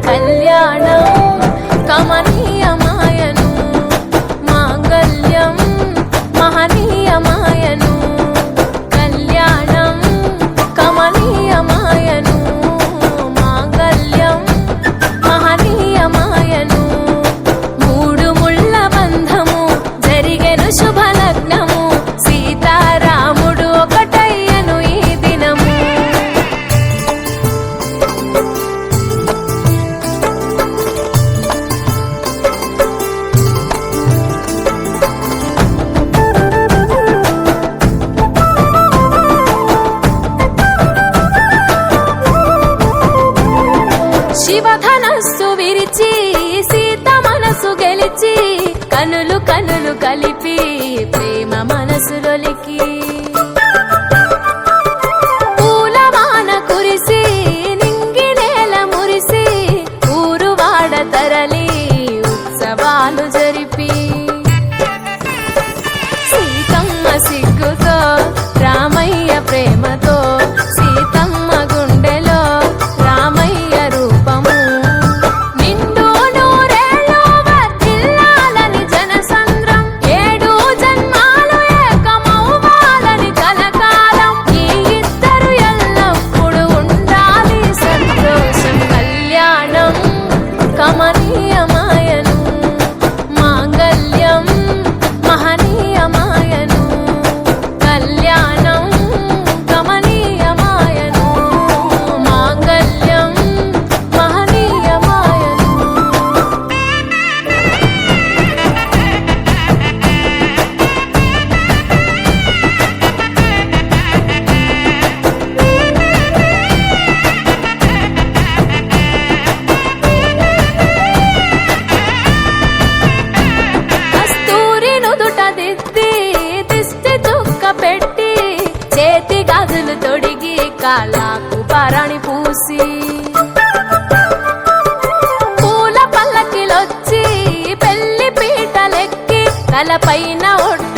கல்யாணம். శివధనస్సు విరిచి సీత మనసు గెలిచి కనులు కనులు కలిపి ప్రేమ మనసులొలికి పూలవాన తొడిగి పరణి పూసి పూల పల్లకిలొచ్చి పెళ్ళి పీటలెక్కి తలపైన ఒట్టు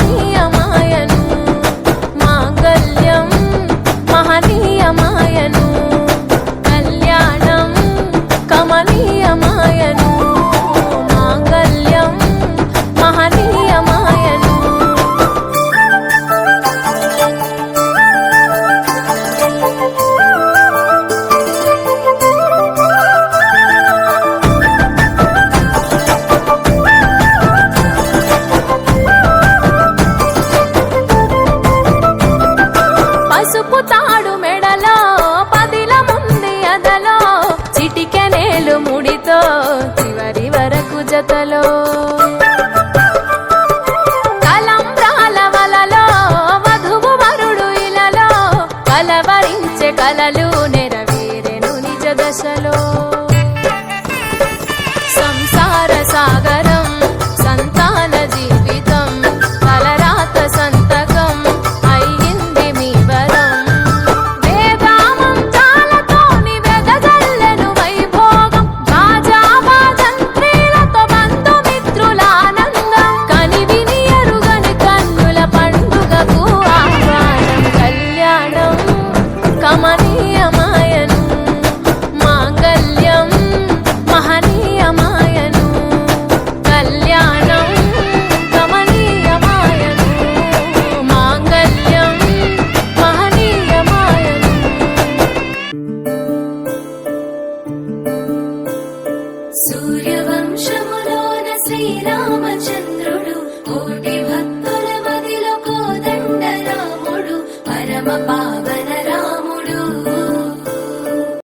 మహనీయమాయను మాంగళ్యం మహనీయమా పసుపు మెడలో పదిల ముంది అదలో చిటికెనేలు ముడితో చివరి వరకు జతలో. కలంబ్రాల వలలో వధువు వరుడు ఇలలో కలవరించే కలలు আমানি